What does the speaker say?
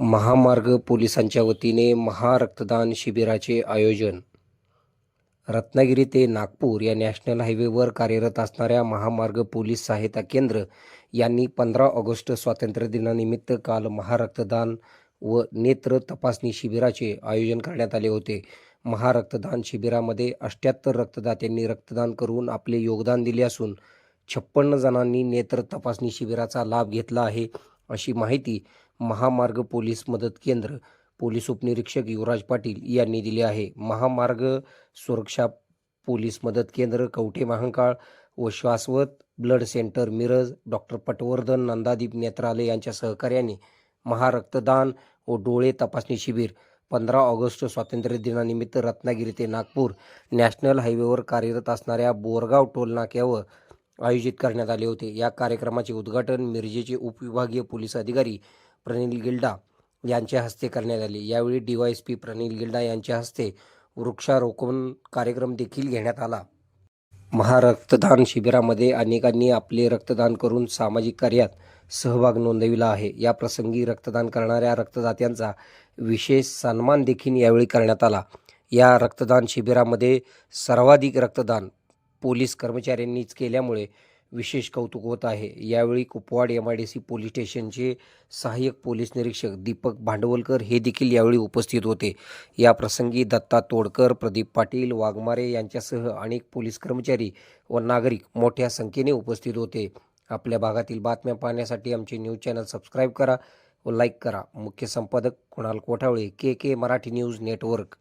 महामार्ग पोलिसांच्या वतीने महारक्तदान शिबिराचे आयोजन. रत्नागिरी ते नागपूर या नॅशनल हायवेवर कार्यरत असणाऱ्या महामार्ग पोलीस सहायता केंद्र यांनी पंधरा ऑगस्ट स्वातंत्र्य दिनानिमित्त काल महारक्तदान व नेत्र तपासणी शिबिराचे आयोजन करण्यात आले होते. महारक्तदान शिबिरामध्ये अष्ट्याहत्तर रक्तदात्यांनी रक्तदान करून आपले योगदान दिले असून छप्पन्न जणांनी नेत्र तपासणी शिबिराचा लाभ घेतला आहे अशी माहिती महामार्ग पोलीस मदत केंद्र पोलीस उपनिरीक्षक युवराज पाटील यांनी दिली आहे. महामार्ग सुरक्षा पोलीस मदत केंद्र कवठे महांकाळ व Shashwat blood centre Miraj doctor Patwardhan Nandadeep Netralaya यांच्या सहकार्याने महारक्तदान व डोळे तपासणी शिबिर पंधरा ऑगस्ट स्वातंत्र्य दिनानिमित्त रत्नागिरी ते नागपूर नॅशनल हायवेवर कार्यरत असणाऱ्या बोरगाव टोल नाक्यावर आयोजित करण्यात आले होते. या कार्यक्रमाचे उद्घाटन मिरजेचे उपविभागीय पोलीस अधिकारी प्रनिल गिल्डा यांच्या हस्ते करण्यात आले. यावेळी डीवायएसपी प्रनिल गिल्डा यांच्या हस्ते वृक्षारोपण कार्यक्रम देखील घेण्यात आला. महारक्तदान शिबिरामध्ये अनेकांनी आपले रक्तदान करून सामाजिक कार्यात सहभाग नोंदविला आहे. या प्रसंगी रक्तदान करणाऱ्या रक्तदात्यांचा विशेष सन्मान देखील यावेळी करण्यात आला. या रक्तदान शिबिरामध्ये सर्वाधिक रक्तदान पोलीस कर्मचाऱ्यांनीच केल्यामुळे विशेष कौतुक होत आहे. यावेळी Kupwad M I D C police स्टेशनचे सहाय्यक पोलीस निरीक्षक दीपक भांडवलकर हे देखील यावेळी उपस्थित होते. या प्रसंगी दत्ता तोडकर प्रदीप पाटील वाघमारे यांच्यासह अनेक पोलीस कर्मचारी व नागरिक मोठ्या संख्येने उपस्थित होते. आपल्या भागातील बातम्या पाहण्यासाठी आमचे न्यूज चॅनल सबस्क्राईब करा व लाईक करा. मुख्य संपादक Kunal Kothawale K K Marathi news network.